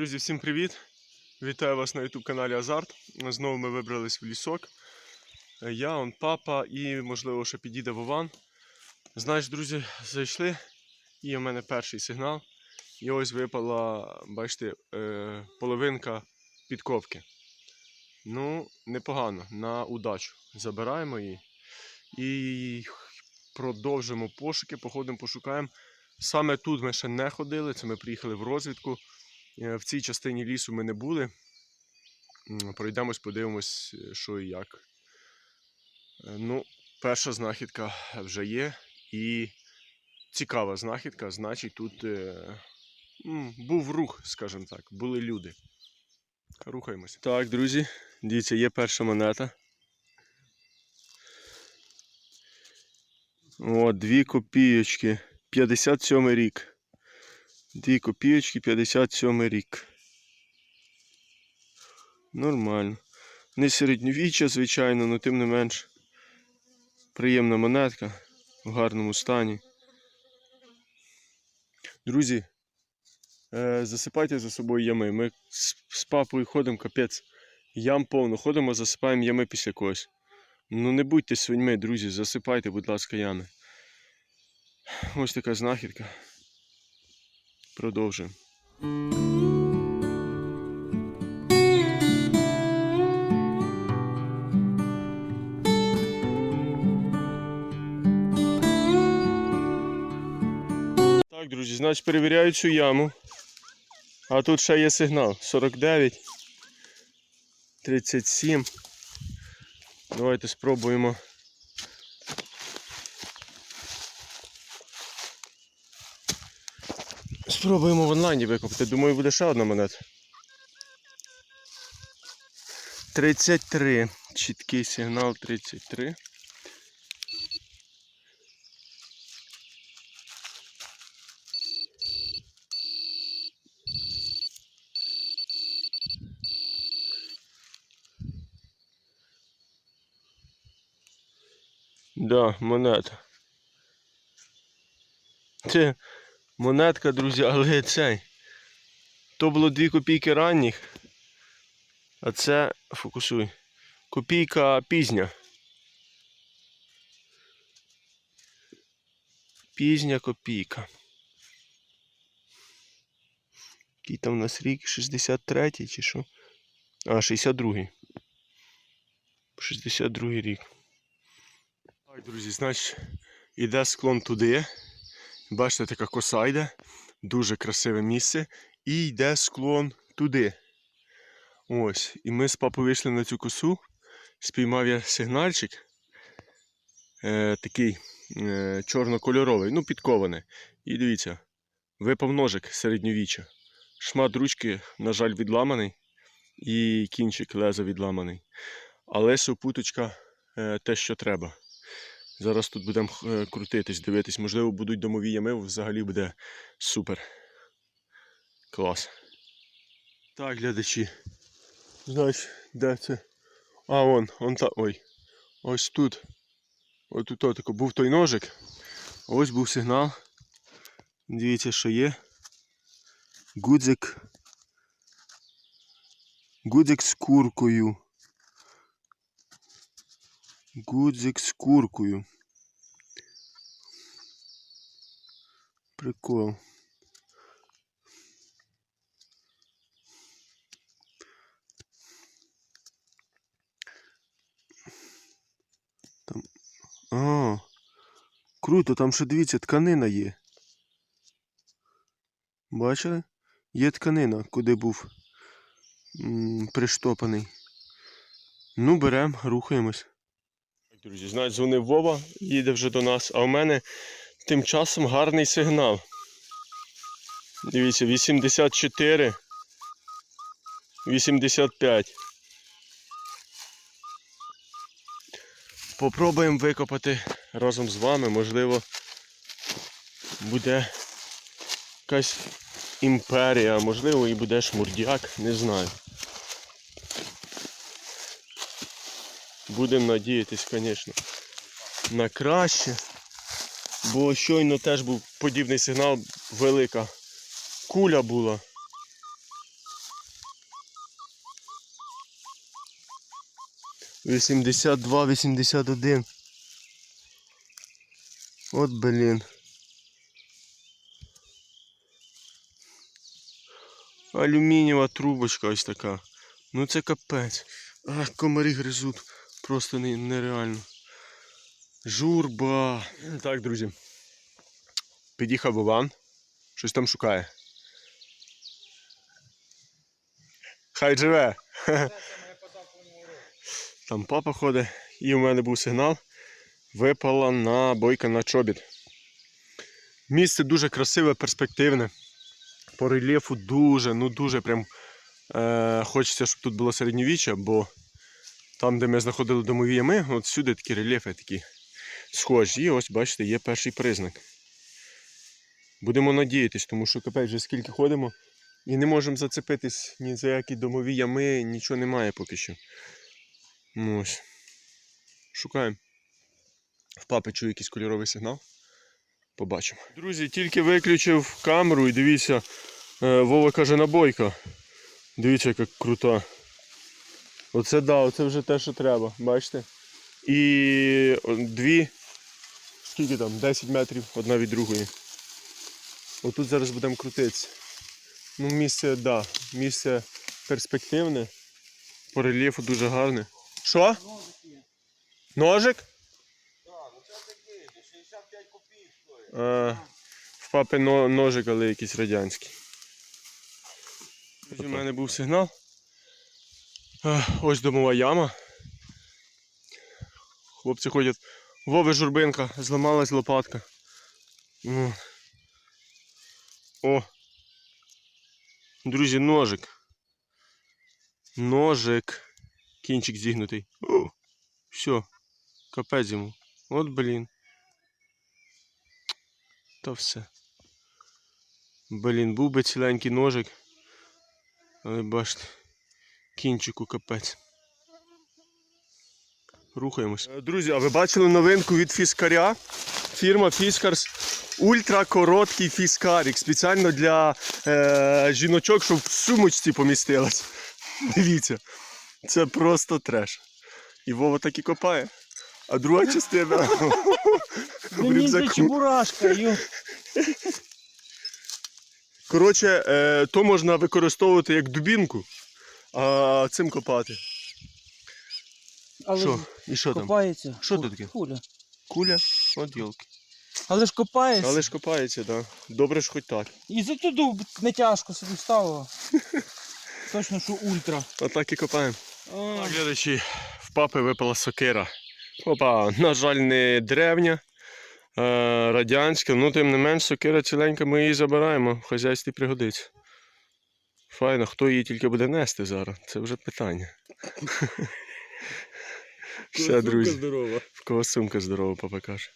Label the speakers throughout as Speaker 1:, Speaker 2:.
Speaker 1: Друзі, всім привіт! Вітаю вас на YouTube каналі Азарт. Знову ми вибрались в лісок. Я, он папа і, можливо, ще підійде Вован. Знаєш, друзі, зайшли, і у мене перший сигнал. І ось випала, бачите, е, половинка підковки. Ну, непогано, на удачу. Забираємо її і продовжимо пошуки, походимо, пошукаємо. Саме тут ми ще не ходили, це ми приїхали в розвідку. Е, В цій частині лісу ми не були. Пройдемось, подивимось, е, що і як. Е, Ну, перша знахідка вже є. І цікава знахідка, значить, тут був рух, скажімо так, були люди. Рухаємось. Так, друзі, дивіться, є перша монета. О, дві копійочки. 57 рік. Дві копійочки, 57 рік. Нормально. Не середньовіччя, звичайно, але тим не менш. Приємна монетка в гарному стані. Друзі, е, засипайте за собою ями. Ми з папою ходимо, капець. Ям повно. Ходимо, засипаємо ями після когось. Ну не будьте свиньми, друзі, засипайте, будь ласка, ями. Ось така знахідка. Продовжуємо. Так, друзі, значить перевіряю цю яму. А тут ще є сигнал. 49. 37. Давайте спробуємо. Спробуємо в онлайні викупити. Думаю, буде ще одна монета. 33. Чіткий сигнал 33. Да, монета. Це монетка, друзі, але цей. То було 2 копійки ранніх. А це фокусуй. Копійка пізня. Пізня копійка. Який там у нас рік? 63 й чи що? А, 62-й. 62-й рік. Так, друзі, значить, іде склон туди. Бачите, така коса йде. Дуже красиве місце. І йде склон туди. Ось. І ми з папою вийшли на цю косу. Спіймав я сигнальчик. Е, такий е, чорнокольоровий, ну, підкований. І дивіться, випав ножик середньовіччя. Шмат ручки, на жаль, відламаний. І кінчик леза відламаний. Але супуточка е, те, що треба. Зараз тут будемо е, крутитись, дивитись. Можливо, будуть домові ями, взагалі буде супер. Клас. Так, глядачі. Знаєш, де це? А, вон, он та. Ой. Ось тут. Ось тут отако був той ножик. Ось був сигнал. Дивіться, що є. Гудзик. Гудзик з куркою. Гудзик з куркою. Прикол. Там. А, круто, там ще дивіться, тканина є. Бачили? Є тканина, куди був приштопаний. Ну, беремо, рухаємось. Друзі, знають, дзвонив Вова, їде вже до нас, а у мене тим часом гарний сигнал. Дивіться, 84. 85. Попробуємо викопати разом з вами, можливо, буде якась імперія, можливо, і буде шмурдяк, не знаю. Будемо надіятись, звісно, на краще. Бо щойно теж був подібний сигнал, велика куля була. Вісімдесят два, вісімдесят один. От блін. Алюмінієва трубочка ось така. Ну це капець. Ах, комарі гризуть. Просто нереально. Журба. Так, друзі. Під'їхав Вован. Щось там шукає. Хай живе. Там папа ходить. І у мене був сигнал. Випала на бойка на чобіт. Місце дуже красиве, перспективне. По рельєфу дуже, ну дуже прям е, хочеться, щоб тут було середньовіччя, бо там, де ми знаходили домові ями, от сюди такі рельєфи такі схожі. І ось, бачите, є перший признак. Будемо надіятись, тому що капець вже скільки ходимо і не можемо зацепитись ні за які домові ями, нічого немає поки що. Ну ось. Шукаємо. В папи чую якийсь кольоровий сигнал. Побачимо. Друзі, тільки виключив камеру і дивіться, е, Вова каже набойка. Дивіться, яка крута. Оце да, оце вже те, що треба, бачите? І дві, скільки там, 10 метрів одна від другої. Отут зараз будемо крутитися. Ну, місце, да, місце перспективне. По рельєфу дуже гарне. Що? Ножик? Так, ну це А, в папи ножик, але якийсь радянський. У мене був сигнал. А, Ось домова яма. Хлопці ходять. Вови журбинка, зламалась лопатка. О. Друзі, ножик. Ножик. Кінчик зігнутий. О, все. Капець йому. От блін. Та все. Блін, був би ціленький ножик. Але бачите, кінчику капець. Рухаємось. Е, Друзі, а ви бачили новинку від фіскаря? Фірма Фіскарс. Ультракороткий фіскарік. Спеціально для е, жіночок, щоб в сумочці помістилась. Дивіться. Це просто треш. І Вова так і копає. А друга частина
Speaker 2: чебурашка.
Speaker 1: Коротше, е, то можна використовувати як дубінку, а цим копати.
Speaker 2: Але
Speaker 1: Що? І що там?
Speaker 2: копається.
Speaker 1: Що це таке?
Speaker 2: Куля.
Speaker 1: Куля? От йолки.
Speaker 2: Але ж копається.
Speaker 1: Але ж копається, так. Да. Добре ж хоч так.
Speaker 2: І за туди не тяжко собі вставило. Точно, що ультра.
Speaker 1: Отак і копаємо. Так, глядачі, в папи випала сокира. Опа, на жаль, не древня, радянська, ну тим не менш сокира ціленька, ми її забираємо, в хазяйстві пригодиться. Файно, хто її тільки буде нести зараз, це вже питання. Все, друзі.
Speaker 2: здорова.
Speaker 1: В кого сумка здорова, папа каже.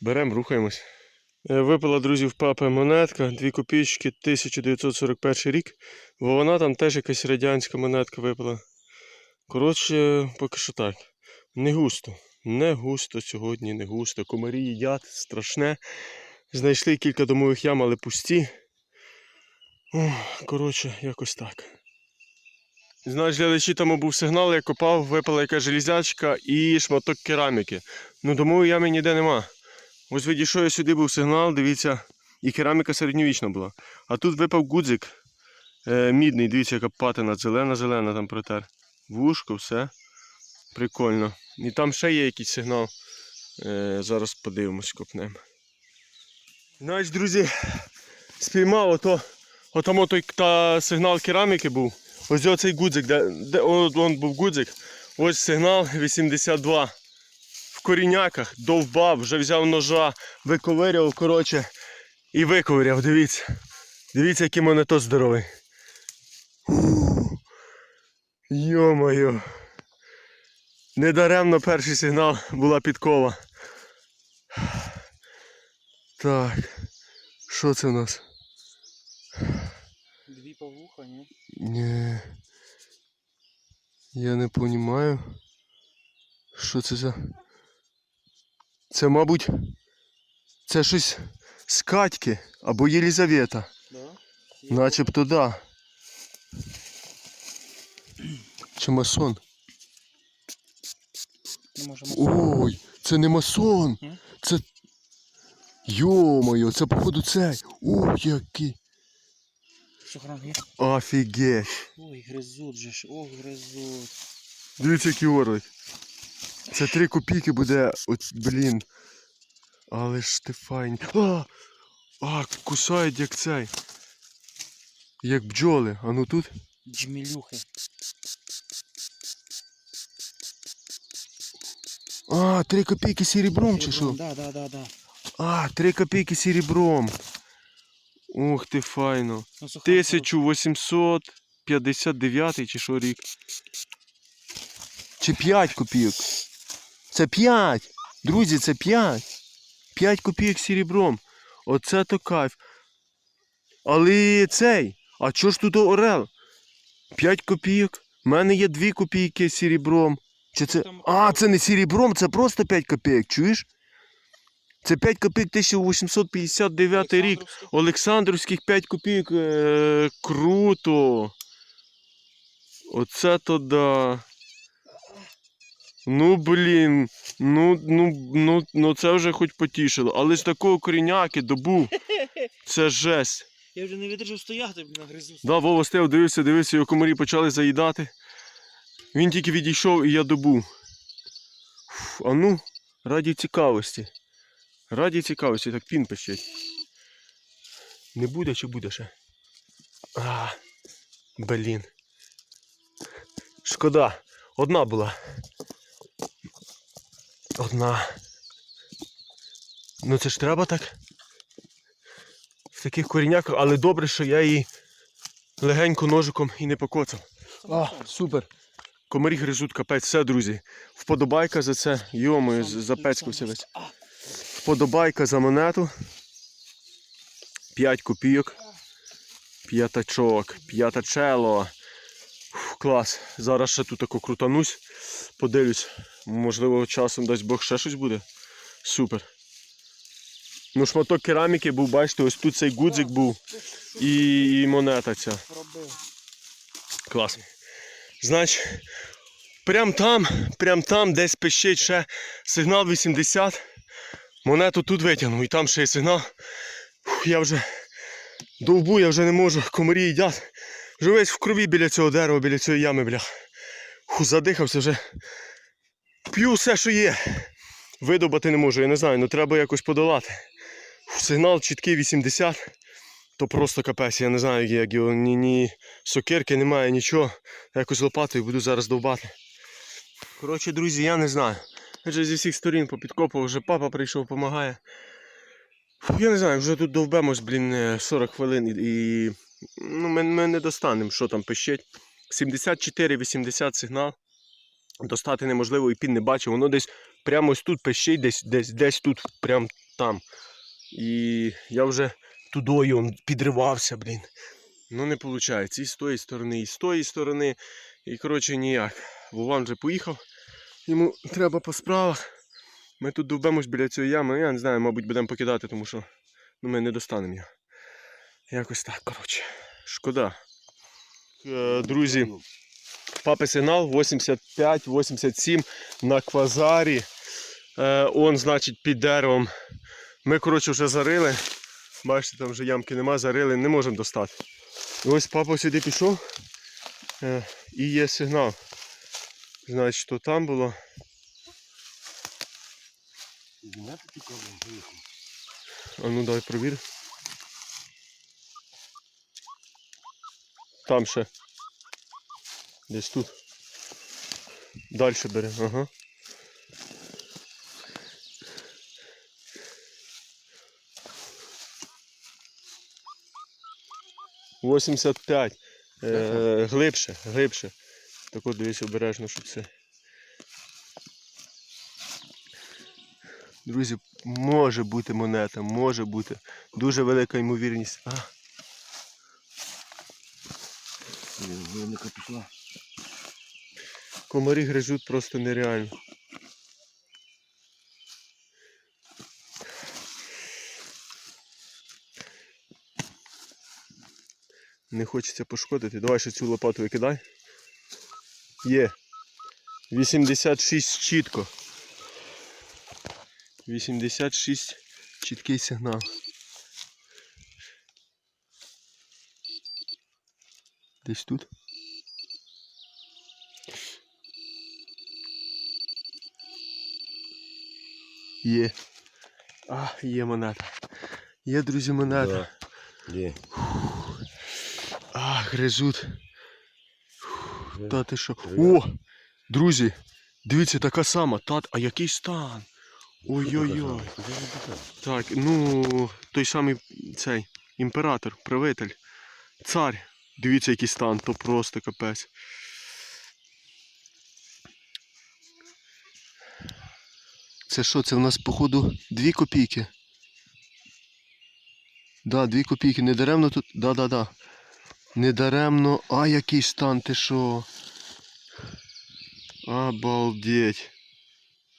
Speaker 1: Беремо, рухаємось. Е, Випала, друзі, в папи монетка, 2 копійки, 1941 рік. Бо вона там теж якась радянська монетка випала. Коротше, поки що так. Не густо. Не густо сьогодні, не густо. Комарі їдять, страшне. Знайшли кілька домових ям, але пусті. Коротше, якось так. Знаєш, глядачі, там був сигнал, я копав, випала якась железячка і шматок кераміки. Ну, домової ями ніде нема. Ось відійшов я сюди, був сигнал, дивіться, і кераміка середньовічна була. А тут випав гудзик е, мідний, дивіться, яка патина, зелена-зелена там протер. Вушко, все. Прикольно. І там ще є якийсь сигнал. Е, зараз подивимось, копнемо. Знаєш, друзі, спіймав ото, отам той та сигнал кераміки був. Ось оцей гудзик, де, де вон був гудзик. Ось сигнал 82. В коріняках, довбав, вже взяв ножа, виковиряв, коротше, і виковиряв, дивіться. Дивіться, який монетос здоровий. Йо-моє. Недаремно перший сигнал була підкова. Так. Що це у нас?
Speaker 2: Дві павуха, ні?
Speaker 1: Ні. Я не розумію. Що це за. Це, мабуть, це щось з Катьки або Єлізавета.
Speaker 2: Да?
Speaker 1: Начебто да. Чи масон?
Speaker 2: може.
Speaker 1: Ой, це не масон. Це. Йо-моє, це походу цей. Ух, який.
Speaker 2: Сухран є.
Speaker 1: Офігеть.
Speaker 2: Ой, гризут же ж, ох, гризут.
Speaker 1: Дивіться, який орлик. Це 3 копійки буде. От, блін. Але ж ти файні. А! А, кусають як цей. Як бджоли. А ну тут.
Speaker 2: Джмілюхи.
Speaker 1: А, 3 копійки серебром чи що?
Speaker 2: Да, да, да, да.
Speaker 1: А, 3 копійки серебром. Ух ти, файно.
Speaker 2: Ну,
Speaker 1: 1859 чи що рік. Чи 5 копійок. Це 5. Друзі, це 5. 5 копійок серебром. Оце то кайф. Але цей. А чого ж тут орел? 5 копійок. У мене є 2 копійки серебром. Чи це. А, це не серебром, це просто 5 копійок, чуєш? Це 5 копійок 1859 рік. Олександрівських 5 копійок. Е, круто. Оце то да. Ну, блін. Ну, ну, ну, ну це вже хоч потішило. Але ж такого коріняки добув. Це жесть.
Speaker 2: Я вже не видержав стояти, на гризу.
Speaker 1: Да, Вова стив, дивився, дивився, його комарі почали заїдати. Він тільки відійшов і я добув. Фу, А ну, раді цікавості. Раді цікавості, так пін пищить. Не буде чи буде ще? А, блін. Шкода. Одна була. Одна. Ну це ж треба так. В таких коріняках, але добре, що я її легенько ножиком і не покоцав. А, супер. Комарі гризуть капець, все, друзі. Вподобайка за це. Йомою, запецькався весь. Вподобайка за монету. 5 копійок. П'ятачок, п'ятачело. Клас. Зараз ще тут тако крутанусь. Подивлюсь. Можливо, часом дасть Бог ще щось буде. Супер. Ну, шматок кераміки був, бачите, ось тут цей гудзик був. І, і монета ця. Клас. Значить, прям там, прям там, десь пищить ще сигнал 80. Монету тут витягнув, і там ще є сигнал. Фух, я вже довбу, я вже не можу, комарі їдять. Вже весь в крові біля цього дерева, біля цієї ями, бля. Фу, задихався вже. П'ю все, що є. Видобати не можу, я не знаю, ну треба якось подолати. Фу, сигнал чіткий 80. То просто капець, я не знаю, як його ні, ні сокирки немає, нічого. Якось лопатою буду зараз довбати. Коротше, друзі, я не знаю. Вже зі всіх сторін попідкопував, вже папа прийшов, допомагає. Я не знаю, вже тут довбемось, блін, е, 40 хвилин і. ну, ми, ми не достанемо, що там пищить. 74-80 сигнал. Достати неможливо і пін не бачив. Воно десь прямо ось тут пищить, десь, десь, десь тут, прямо там. І я вже тудою підривався, блін. Ну не виходить. І з тої сторони, і з тої сторони. І коротше ніяк. Вован вже поїхав. Йому треба по справах. Ми тут довбемось біля цієї ями. Я не знаю, мабуть, будемо покидати, тому що ну, ми не достанемо його. Якось так, коротше. Шкода. Е, друзі, папи сигнал 85-87 на квазарі. Е, он, значить, під деревом. Ми, коротше, вже зарили. Бачите, там вже ямки нема, зарили, не можемо достати. І ось папа сюди пішов е, і є сигнал. Значить, то там було. А ну дай провір. Там ще. Десь тут. Далі бери, ага. Восімдесят п'ять. Е, глибше, глибше. Так от дивись обережно, щоб це. Друзі, може бути монета, може бути. Дуже велика ймовірність. А,
Speaker 3: Велика пішла.
Speaker 1: комарі гризуть просто нереально. Не хочеться пошкодити. Давай ще цю лопату викидай. Є. 86 чітко. 86 чіткий сигнал. Десь тут. Є. А, є монета. Є, друзі, монета.
Speaker 3: Де?
Speaker 1: А, гризуть. Та ти що? О! Друзі, дивіться, така сама. Тат, а який стан? Ой-ой-ой. Так, ну, той самий цей імператор, правитель, цар. Дивіться, який стан, то просто капець. Це що, це в нас, походу, дві копійки. Да, дві копійки. Не даремно тут. Да-да-да. Не даремно. А який стан, ти що? Обалдеть.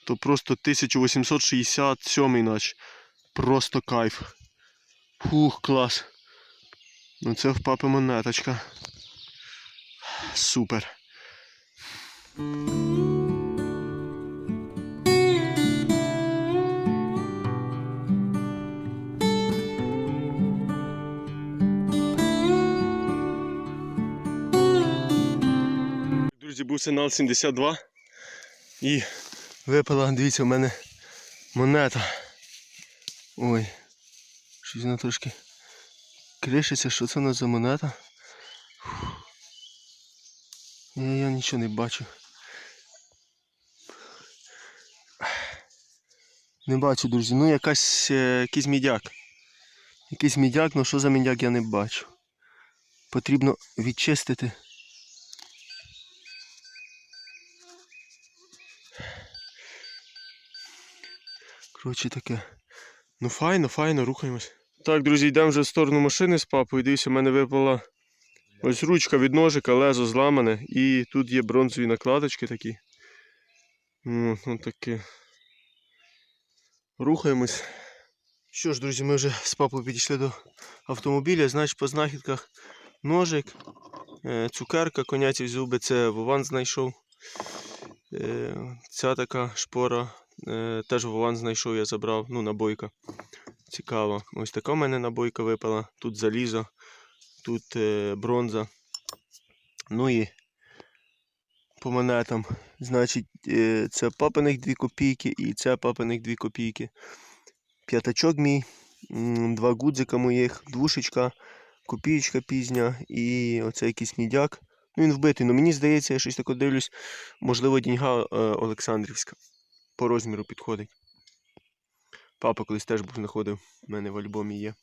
Speaker 1: То просто 1867 наче. Просто кайф. Фух, клас. Ну це в папи монеточка. Супер. Був сигнал 72. І випала, дивіться, у мене монета. Ой. Щось вона трошки кришиться, що це у нас за монета? Я, я нічого не бачу. Не бачу, друзі. Ну якась, е, якийсь мідяк. Якийсь мідяк, ну що за мідяк я не бачу. Потрібно відчистити. Коротше таке. Ну файно, файно, рухаємось. Так, друзі, йдемо вже в сторону машини з папою. Дивіться, у мене випала ось ручка від ножика, лезо зламане. І тут є бронзові накладочки такі. Ну, ну таке. Рухаємось. Що ж, друзі, ми вже з папою підійшли до автомобіля. Значить, по знахідках ножик, е, цукерка, коняці зуби, це Вован знайшов. Е, Ця така шпора теж Вован знайшов, я забрав, ну, набойка. Цікаво. Ось така в мене набойка випала. Тут залізо, тут е, бронза. Ну і по монетам. Значить, е, це папиних 2 копійки і це папиних 2 копійки. П'ятачок мій, два гудзика моїх, двушечка, копієчка пізня і оце якийсь мідяк. Ну він вбитий, але мені здається, я щось таке дивлюсь, можливо, діньга е, Олександрівська по розміру підходить. Папа колись теж був знаходив, в мене в альбомі є.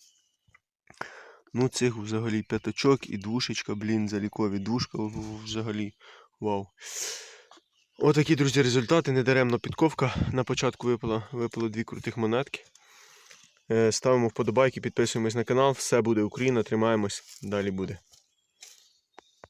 Speaker 1: Ну, цих взагалі п'ятачок і двушечка, блін, залікові. Двушка взагалі. Вау. Отакі, друзі, результати. Недаремно підковка. На початку випало, випало дві крутих монетки. Е, Ставимо вподобайки, підписуємось на канал. Все буде Україна, тримаємось. Далі буде.